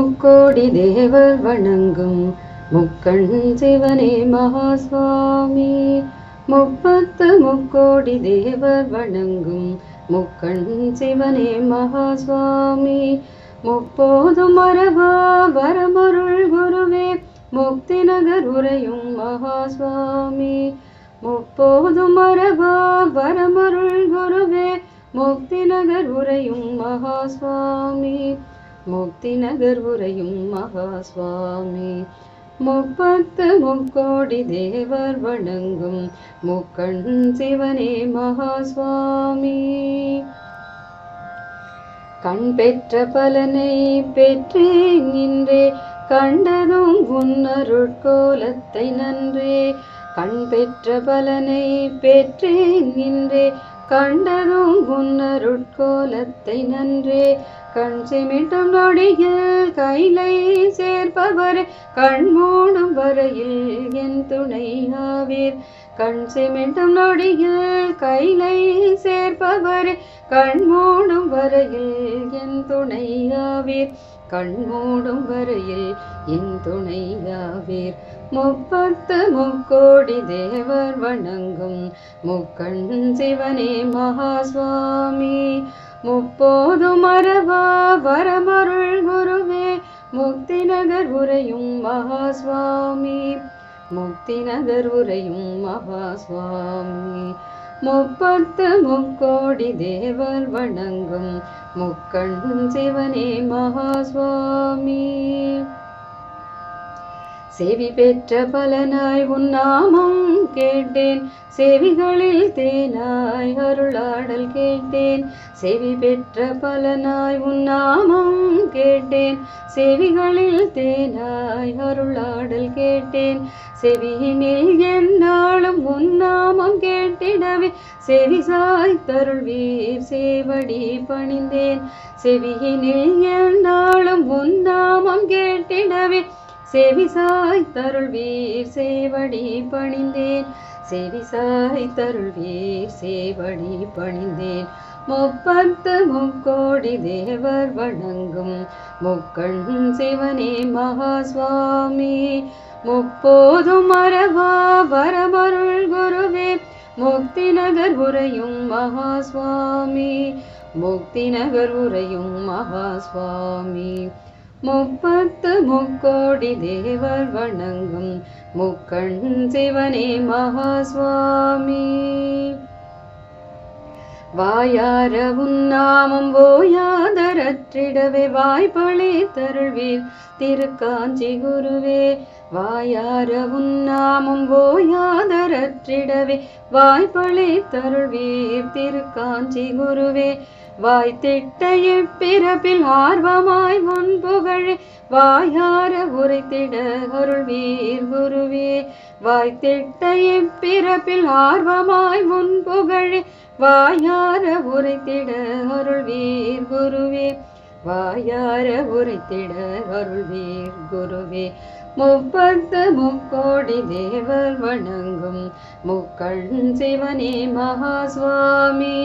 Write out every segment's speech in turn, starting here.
முக்கோடி தேவர் வணங்கும் முக்கண் சிவனே மகாஸ்வாமி முப்பத்து முக்கோடி தேவர் வணங்கும் முக்கண் சிவனே மகாஸ்வாமி முப்போது மரபா வரமருள் குருவே முக்தி நகர் உரையும் மகாஸ்வாமி முப்போது மரபா வரமருள் குருவே முக்தி நகர் உரையும் மகாஸ்வாமி முக்தி நகர் உரையும் மகா சுவாமி முப்பத்து முக்கோடி தேவர் வணங்கும் முக்கண் சிவனே மகா சுவாமி கண் பெற்ற பலனை பெற்றேன் இன்றே கண்டதும் உன்னருட்கோலத்தை நன்றே. கண் பெற்ற பலனை பெற்றேன் இன்றே கண்டதும் உன்னருட்கோலத்தை நன்றே. கண் சிமிட்டும் நொடியில் கைலை சேர்ப்பவர் கண் மூடும் வரையில் என் துணையாவீர் கண் சிமிட்டும் நொடியில் கைலை சேர்ப்பவர் கண் மூடும் வரையில் என் துணையாவீர் கண் மூடும் வரையில் என் துணையாவீர் முப்பத்து முக்கோடி தேவர் வணங்கும் முக்கண் சிவனே மகாஸ்வாமி. முப்போது மரபா வரமருள் குருவே முக்தி நகர் உரையும் மகாஸ்வாமி முக்தி நகர் உரையும் மகாஸ்வாமி. முப்பத்து முக்கோடி தேவர் வணங்கும் முக்கண் சிவனே மகாஸ்வாமி. செவி பெற்ற பலனாய் உன்னாமம் கேட்டேன். செவிகளில் தேனாய் அருளாடல் கேட்டேன். செவி பெற்ற பலனாய் உன்னாமம் கேட்டேன். செவிகளில் தேனாய் அருளாடல் கேட்டேன். செவியினில் என்னாலும் உன் நாமம் கேட்டிடவே. செவிசாய் தருள்வீர் சேவடி பணிந்தேன். செவியினில் என்னாலும் செவிசாய் தருள்வீர் சேவடி பணிந்தேன். செவிசாய் தருள்வீர் சேவடி பணிந்தேன். முப்பத்து முக்கோடி தேவர் வணங்கும். முக்கண் சிவனே மகாஸ்வாமி. முப்போதும் மரபா வரமருள் குருவே. முக்தி நகர் உரையும் மகாஸ்வாமி. முக்தி நகர் உரையும் மகாஸ்வாமி. முப்பத்து முக்கோடி தேவர் வணங்கும் முக்கண் சிவனே மகாஸ்வாமி. வாயார உன்னாமம் ஓயாதரற்றிடவே வாய்ப்பளே தருள்வீர் திருக்காஞ்சி குருவே வாயார உன்னாமும் ஓயாதரற்றிடவே வாய்ப்பளி தருள்வீர் திருக்காஞ்சி குருவே. வாய்த்திட்ட இப்பிறப்பில் ஆர்வமாய் உன் புகழே வாயார உரைத்திட அருள்வீர் குருவே. வாய்த்திட்ட இப்பிறப்பில் ஆர்வமாய் உன் புகழே வாயார உரைத்திட அருள்வீர் குருவே. வாயார உரைத்திட அருள்வீர் குருவே. முப்பத்து முக்கோடி தேவர் வணங்கும் முக்கண் சிவனே மகாஸ்வாமி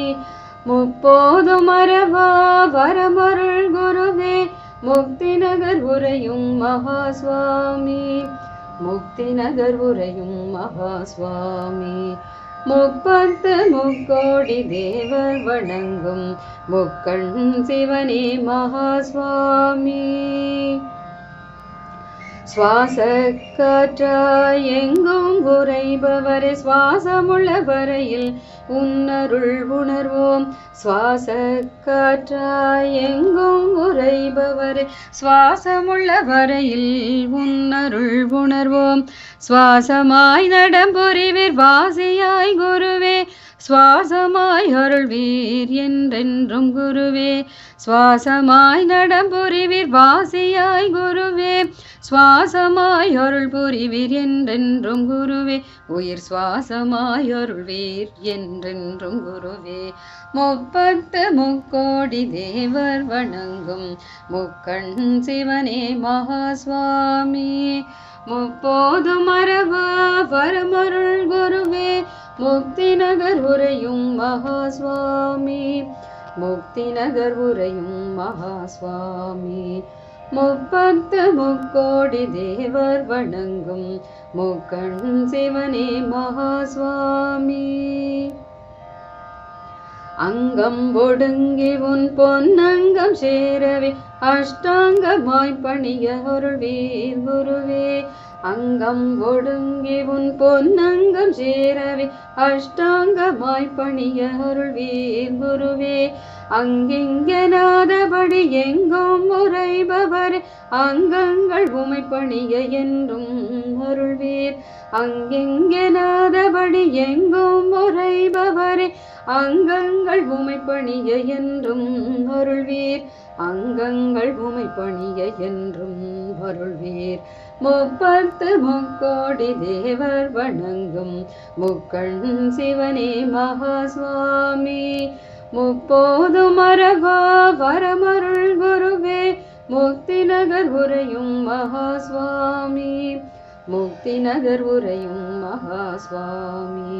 முப்போது மரபா வரமருள் குருவே முக்தி நகர் உரையும் மகாஸ்வாமி முக்தி நகர் உரையும் மகாஸ்வாமி முப்பத்து முக்கோடி தேவர் வணங்கும் முக்கண் சிவனே மகாஸ்வாமி சுவாச காற்றாய் எங்கும் உரைபவரே சுவாசமுள்ள வரையில் உன்னருள் உணர்வோம். சுவாச காற்றாய் எங்கும் உரைபவரே சுவாசமுள்ள வரையில் உன்னருள் உணர்வோம். சுவாசமாய் நடம்புரிவீர் வாசியாய் குருவே சுவாசமாய் அருள்வீர் என்றென்றும் குருவே. சுவாசமாய் நடம்புரிவீர் வாசியாய் குருவே. சுவாசமாய் அருள் புரிவீர் என்றென்றும் குருவே. உயிர் சுவாசமாய் அருள்வீர் என்றென்றும் குருவே. முப்பத்து முக்கோடி தேவர் வணங்கும் முக்கண் சிவனே மகாஸ்வாமி. முப்போது மரபா வரமருள் குரு முக்தி நகர் உரையும் மகாஸ்வாமி. முக்தி நகர் உரையும் மகாஸ்வாமி. முப்பத்து முக்கோடி தேவர் வணங்கும் முக்கண் சிவனே மகாஸ்வாமி. அங்கம் ஒடுங்கி உன் பொன்னங்கம் சேரவே அஷ்டாங்கமாய் பணிய அருள்வீர் குருவே. அங்கம் ஒடுங்கி உன் பொன்னங்கம் சேரவே அஷ்டாங்கமாய் பணிய அருள்வீர் குருவே. அங்கிங்கனாதபடி எங்கும் உரைபவரே அங்கங்கள் உமை பணிய என்றும் அருள்வீர். அங்கிங்கனாதபடி எங்கும் உரைபவரே அங்கங்கள் உமை பணிய என்றும் அருள்வீர். அங்கங்கள் உமை பணிய என்றும் அருள்வீர் முப்பத்து முக்கோடி தேவர் வணங்கும் முக்கண் சிவனே மகாஸ்வாமி முப்போது மரகா வரமருள் குருவே முக்தி நகர் உரையும் மகாஸ்வாமி முக்தி நகர் உரையும் மகாஸ்வாமி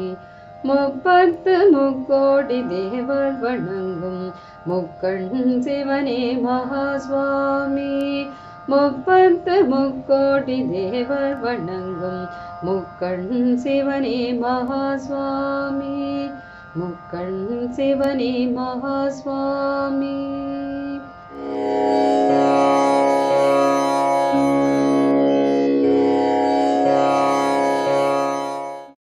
முப்பத்து முக்கோடி தேவர் வணங்கும் முக்கண் சிவனே மகாஸ்வாமி. முப்பத்து முக்கோடி தேவர் வணங்கும் முக்கண் சிவனே மகாஸ்வாமி. முக்கண் சிவனே மகாஸ்வாமி.